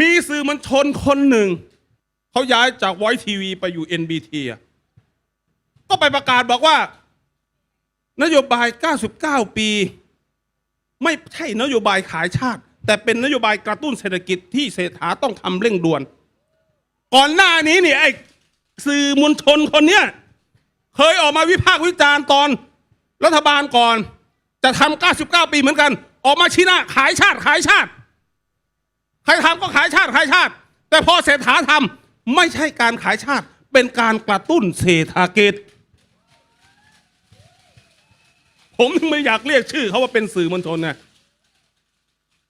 มีสื่อมวลชนคนหนึ่ง เขาย้ายจากไวทีวีไปอยู่ NBT อะก็ไปประกาศบอกว่า นโยบาย 99 ปี ไม่ใช่นโยบายขายชาติ แต่เป็นนโยบายกระตุ้นเศรษฐกิจที่เศรษฐาต้องทำเร่งด่วน ก่อนหน้านี้เนี่ยไอ้สื่อมวลชนคนเนี้ยเคยออกมาวิพากษ์วิจารณ์ตอนรัฐบาลก่อน จะทำ99 ปีเหมือนกัน ออกมาชี้หน้าขายชาติขายชาติ ใครทำก็ขายชาติขายชาติ แต่พอเศรษฐาทำไม่ใช่การขายชาติ เป็นการกระตุ้นเศรษฐกิจ ผมไม่อยากเรียกชื่อเขาว่าเป็นสื่อมวลชนนะ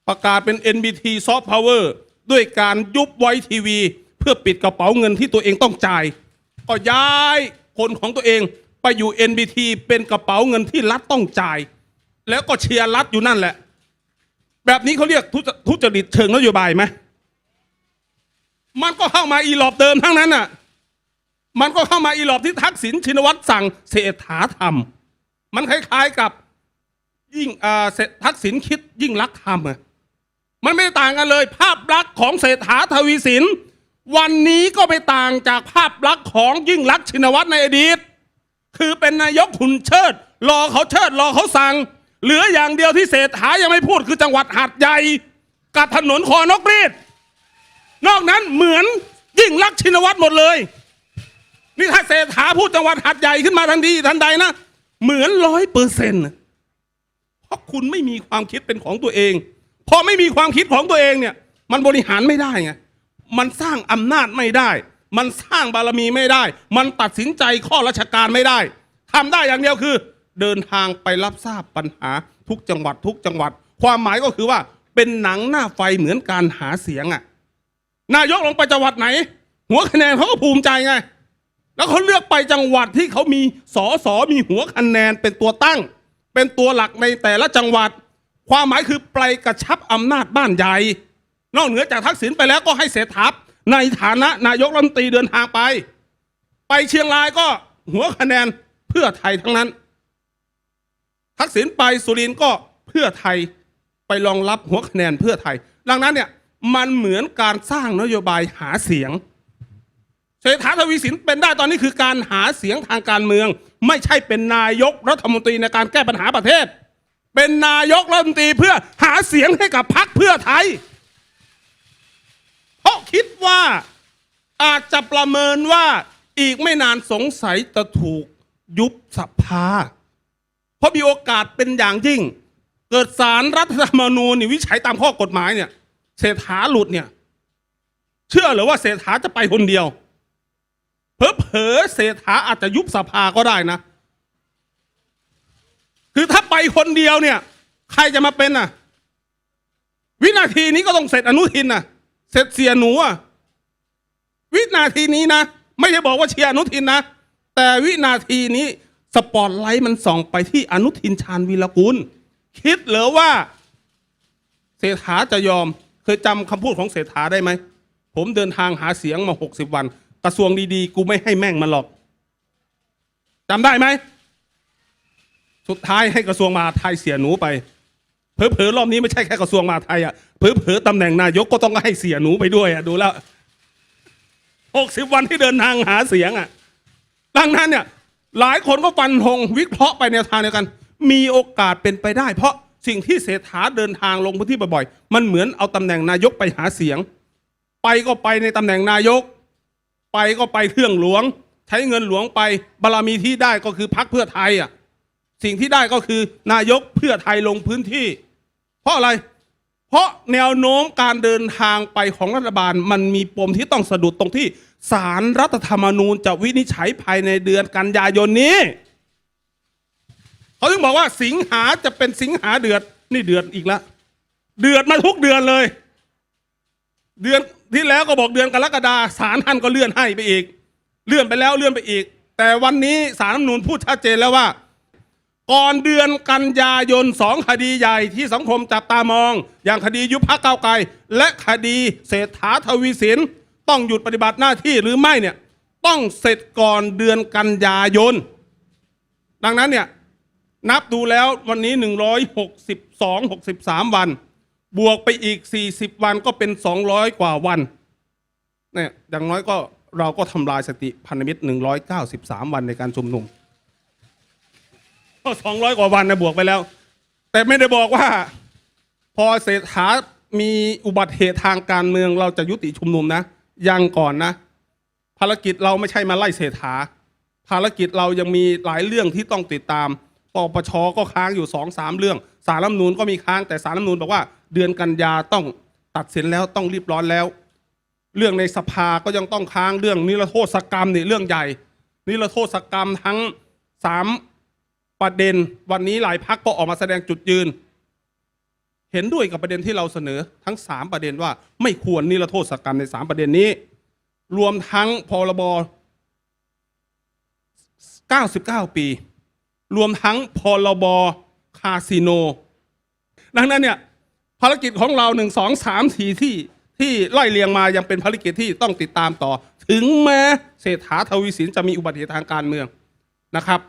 ประกาศเป็น NBT Soft Power ด้วยการยุบไว้ทีวี เพื่อปิดกระเป๋าเงินที่ตัวเองต้องจ่าย ก็ย้ายคนของตัวเองไปอยู่ NBT เป็นกระเป๋าเงินที่รัฐต้องจ่าย แล้วก็เชียร์รัฐอยู่นั่นแหละ แบบนี้เขาเรียกทุจริตเชิงนโยบายไหมมันก็เข้ามาอีหลอบเดิมทั้งนั้นน่ะ มันก็เข้ามาอีหลอบที่ทักษิณชินวัตรสั่งเศรษฐาทำมันคล้ายๆกับยิ่งอ่าเศรษทักษิณคิดยิ่งรักษณ์ทำอะมันไม่ต่างกันเลย ภาพลักษณ์ของเศรษฐาทวีสิน วันนี้ก็ไม่ต่างจากภาพลักษณ์ของยิ่งรักชินวัตรในอดีต คือเป็นนายกขุนเชิด รอเขาเชิด รอเขาสั่ง เหลืออย่างเดียวที่เศรษฐายังไม่พูดคือจังหวัดหาดใหญ่กับถนนคอนกรีดนอกนั้นเหมือนยิ่งรักษณ์ชินวัตรหมดเลย นี่ถ้าเศรษฐาพูดจังหวัดหาดใหญ่ขึ้นมาทันทีทันใดนะ เหมือนร้อยเปอร์เซ็นต์เพราะคุณไม่มีความคิดเป็นของตัวเอง พอไม่มีความคิดของตัวเองเนี่ย มันบริหารไม่ได้ไงมันสร้างอำนาจไม่ได้ มันสร้างบารมีไม่ได้ มันตัดสินใจข้อราชการไม่ได้ทำได้อย่างเดียวคือ เดินทางไปรับทราบปัญหาทุกจังหวัดทุกจังหวัด ความหมายก็คือว่าเป็นหนังหน้าไฟเหมือนการหาเสียงอะนายกลงไปจังหวัดไหน หัวคะแนนเขาก็ภูมิใจไง แล้วเขาเลือกไปจังหวัดที่เขามีสอสอมีหัวคะแนนเป็นตัวตั้ง เป็นตัวหลักในแต่ละจังหวัด ความหมายคือไปกระชับอำนาจบ้านใหญ่ นอกเหนือจากทักษิณไปแล้วก็ให้เสถับในฐานะนายกรัฐมนตรีเดินทางไป ไปเชียงรายก็หัวคะแนนเพื่อไทยทั้งนั้น ทักษิณไปสุรินทร์ก็เพื่อไทยไปรองรับหัวคะแนนเพื่อไทย ดังนั้นเนี่ยมันเหมือนการสร้างนโยบายหาเสียงเศรษฐาทวีสินเป็นได้ตอนนี้คือการหาเสียงทางการเมือง ไม่ใช่เป็นนายกรัฐมนตรีในการแก้ปัญหาประเทศ เป็นนายกรัฐมนตรีเพื่อหาเสียงให้กับพรรคเพื่อไทย เพราะคิดว่าอาจจะประเมินว่าอีกไม่นานสงสัยจะถูกยุบสภา เพราะมีโอกาสเป็นอย่างยิ่ง เกิดสารรัฐธรรมนูญวิจัยตามข้อกฎหมายเนี่ยเศรษฐาหลุดเนี่ย เชื่อหรือว่าเศรษฐาจะไปคนเดียวเผลอๆเศรษฐาอาจจะยุบสภาก็ได้นะ คือถ้าไปคนเดียวเนี่ย ใครจะมาเป็นน่ะ วินาทีนี้ก็ต้องเสร็จอนุทินน่ะ เสร็จเสียหนูอะวินาทีนี้นะ ไม่ได้บอกว่าเชียร์อนุทินนะ แต่วินาทีนี้ สปอตไลท์มันส่องไปที่อนุทินชาญวีรกุล คิดเหรือว่า เศรษฐาจะยอม เคยจำคำพูดของเศรษฐาได้ไหม ผมเดินทางหาเสียงมาหกสิบวัน กระทรวงดีๆ กูไม่ให้แม่งมันหรอกจำได้ไหม สุดท้ายให้กระทรวงมหาดไทยเสียหนูไป เผลอๆรอบนี้ไม่ใช่แค่กระทรวงมหาดไทยอะเผลอๆตำแหน่งนายกก็ต้องให้เสียหนูไปด้วยอะดูแล้วหกสิบวันที่เดินทางหาเสียงอะดังนั้นเนี่ย หลายคนก็ฟันธงวิเคราะห์ไปแนวทางเดียวกัน มีโอกาสเป็นไปได้ เพราะสิ่งที่เศรษฐาเดินทางลงพื้นที่บ่อยๆ มันเหมือนเอาตำแหน่งนายกไปหาเสียง ไปก็ไปในตำแหน่งนายก ไปก็ไปเครื่องหลวง ใช้เงินหลวงไปบารมีที่ได้ก็คือพักเพื่อไทยอะสิ่งที่ได้ก็คือนายกเพื่อไทยลงพื้นที่ เพราะอะไร เพราะแนวโน้มการเดินทางไปของรัฐบาล มันมีปมที่ต้องสะดุดตรงที่สารรัฐธรรมนูญจะวินิจฉัยภายในเดือนกันยายนนี้เขาถึงบอกว่าสิงหาจะเป็นสิงหาเดือดนี่เดือดอีกแล้วเดือดมาทุกเดือนเลย เดือนที่แล้วก็บอกเดือนกรกฎาสารท่านก็เลื่อนให้ไปอีก เลื่อนไปแล้วเลื่อนไปอีก แต่วันนี้สารรัฐธรรมนูญพูดชัดเจนแล้วว่า ก่อนเดือนกันยายนสองคดีใหญ่ที่สังคมจับตามอง อย่างคดียุบพักเก้าไกล และคดีเศรษฐาทวีสิน ต้องหยุดปฏิบัติหน้าที่หรือไม่เนี่ยต้องเสร็จก่อนเดือนกันยายน ดังนั้นเนี่ยนับดูแล้ววันนี้ 162 63 วัน บวกไปอีก 40 วันก็เป็น 200 กว่าวันเนี่ยอย่างน้อยก็เราก็ทำลายสติพันธมิตร 193 วันในการชุมนุม ก็200กว่าวันนะบวกไปแล้ว แต่ไม่ได้บอกว่า พอเศรษฐามีอุบัติเหตุทางการเมืองเราจะยุติชุมนุมนะ ยังก่อนนะ ภารกิจเราไม่ใช่มาไล่เศรษฐา ภารกิจเรายังมีหลายเรื่องที่ต้องติดตามปปชก็ค้างอยู่สองสามเรื่อง สารรัฐมนูนก็มีค้างแต่สารรัฐมนูนบอกว่า เดือนกันยาต้องตัดสินแล้วต้องรีบร้อนแล้ว เรื่องในสภาก็ยังต้องค้างเรื่องนิรโทษกรรมนี่เรื่องใหญ่ นิรโทษกรรมทั้งสาม ประเด็นวันนี้หลายพักก็ออกมาแสดงจุดยืน เห็นด้วยกับประเด็นที่เราเสนอทั้งสามประเด็นว่า ไม่ควรนิรโทษกรรมในสามประเด็นนี้ รวมทั้งพรบ99 ปี รวมทั้งพรบคาสิโน ดังนั้นเนี่ยภารกิจของเราหนึ่งสองสามสี่ที่ที่ไล่เรียงมายังเป็นภารกิจที่ต้องติดตามต่อ ถึงแม้เศรษฐาทวีสินจะมีอุบัติเหตุทางการเมืองนะครับ